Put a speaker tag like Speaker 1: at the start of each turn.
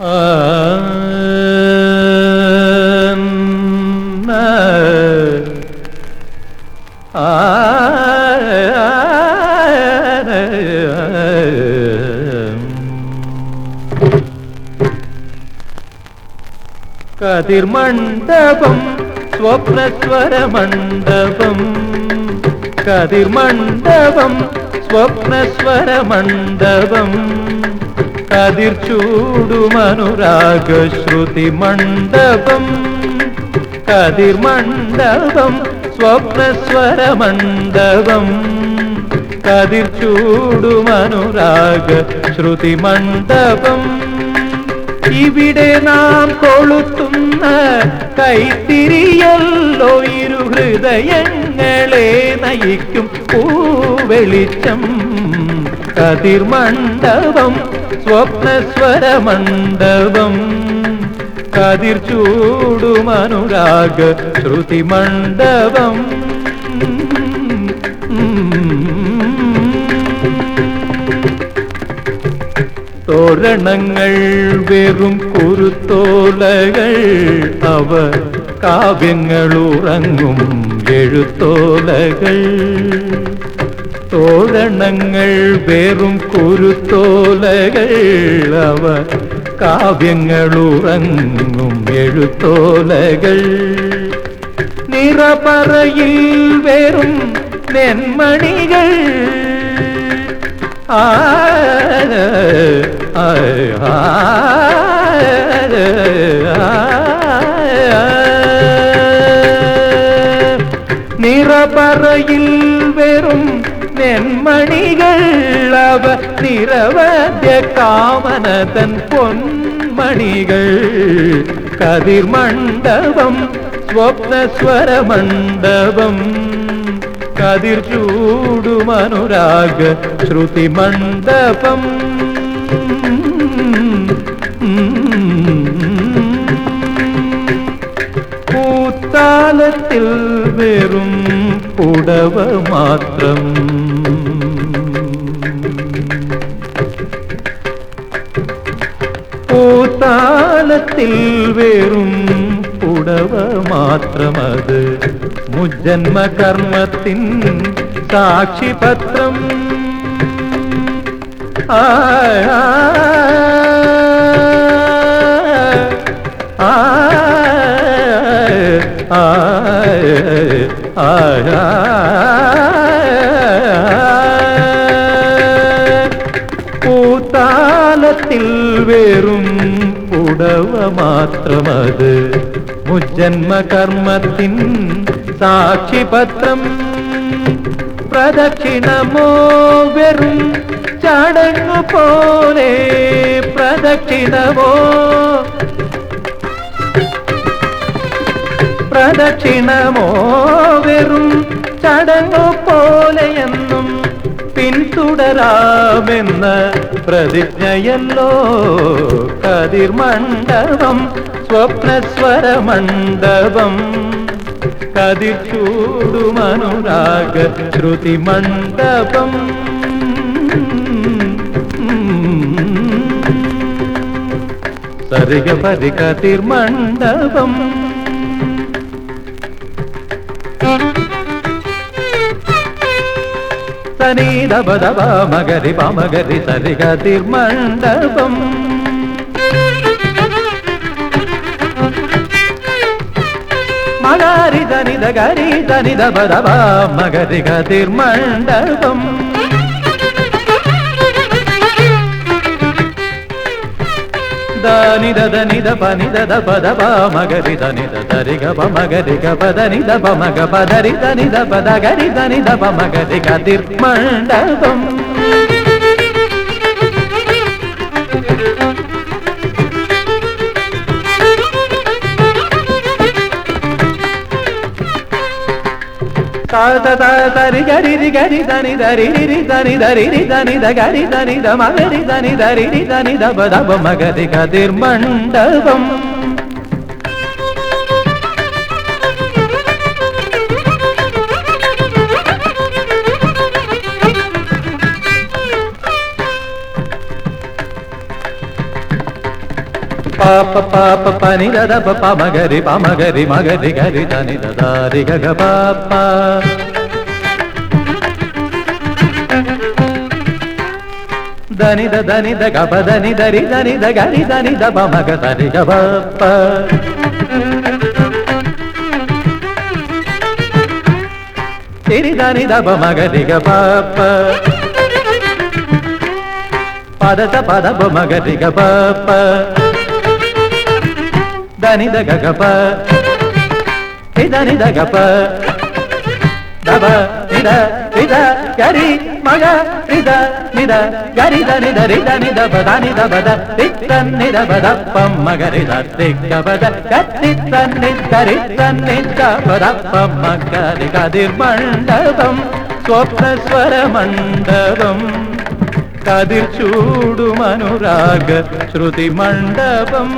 Speaker 1: கதிர்மண்டபம் ஸ்வப்னஸ்வர மண்டபம். கதிர்மண்டபம் ஸ்வப்னஸ்வர மண்டபம். ശ്രുതി മണ്ഡപം. കതിർമണ്ഡപം സ്വപ്നസ്വരമണ്ഡപം കതിർ ചൂടുമനുരാഗ ശ്രുതി മണ്ഡപം. ഇവിടെ നാം കൊളുത്തുന്ന കൈത്തിരിയല്ലോ ഇരു ഹൃദയങ്ങളെ നയിക്കും പൂവെളിച്ചം. കതിർമണ്ഡപം സ്വപ്നസ്വരമണ്ഡപം കതിർ ചൂടുമനുരാഗ തോരണങ്ങൾ വെറും കുരുത്തോലകൾ അവ കാവ്യങ്ങളുറങ്ങും എഴുത്തോലകൾ. തോരണങ്ങൾ വെറും കുരുത്തോലകൾ അവ കാവ്യങ്ങളുറങ്ങും എഴുത്തോലകൾ നിറപറയിൽ വെറും നെന്മണികൾ ആ ആ, ആ, നിറപറയിൽ വെറും பெண்மணிகள் அவ நிரவத்திய காமனதன் பொன்மணிகள். கதிர் மண்டபம் ஸ்வப்னஸ்வர மண்டபம். கதிர் சூடும் அனுராக ஸ்ருதி மண்டபம். பூத்தாலத்தில் வெறும் புடவ மாத்திரம். പൂത്താലത്തിൽ വെറും പുടവ മാത്രമത് മുജ്ജന്മ കർമ്മത്തിൻ സാക്ഷിപത്രം ആ ആ, ആ, പൂത്താലത്തിൽ വേറും പുടവ മാത്രമത്. മുജ്ജന്മ കർമ്മത്തിൻ സാക്ഷിപത്രം. പ്രദക്ഷിണമോ വെറും ചടങ്ങു പോലെ പ്രദക്ഷിണമോ? പ്രദക്ഷിണമോ വെറും ചടങ്ങു പോലെയെന്നും പിന്തുടരാമെന്ന പ്രതിജ്ഞയല്ലോ. കതിർമണ്ഡപം സ്വപ്നസ്വരമണ്ഡപം കതിർ ചൂടുമനുരാഗ ശ്രുതി മണ്ഡപം. സരിഗ പരി ధని దబ దబ మగరి పమగరి సరిగతి మండపం. మగారి దని దగరి దని దబ దబ మగరి గతిర్మండపం. నిదద నిద ప నిదద పద ప మగరి ద నిద దరి గ ప మగరి గ పద నిద ప మగ పదరి ద నిద పద గరి ద నిద ప మగరి గ తిర్మండపం తరి గరి గరి దని దరి దని దరి దని ద గరి దని ద మగరి దని దరి దని దబ దబ మగరి గదిర్మండపం పాప పాప పని దద ప మగరి ప మగరి గరి దని దారి గగ పాప దని దని ద గబ దని దరి దని ద గరి దని ద ప మగ దరి గ పాప తిరి దని ద ప మగరి గ పాప పద త పద ప మగరి గ పాప నిద గగప నిద నిద గప దబ నిద నిద గరి మగ నిద నిద గరిద నిద రిద నిద బద నిద బద తిత్తన్ నిద బద పమ్మగ రిద తిగ్గ బద కత్తిత్తన్ నిద రిత్తన్ నిద బద పమ్మగ రిగ దిర్మండపం స్వప్నస్వర మండపం കതിർ ചൂടുമനുരാഗ ശ്രുതി മണ്ഡപം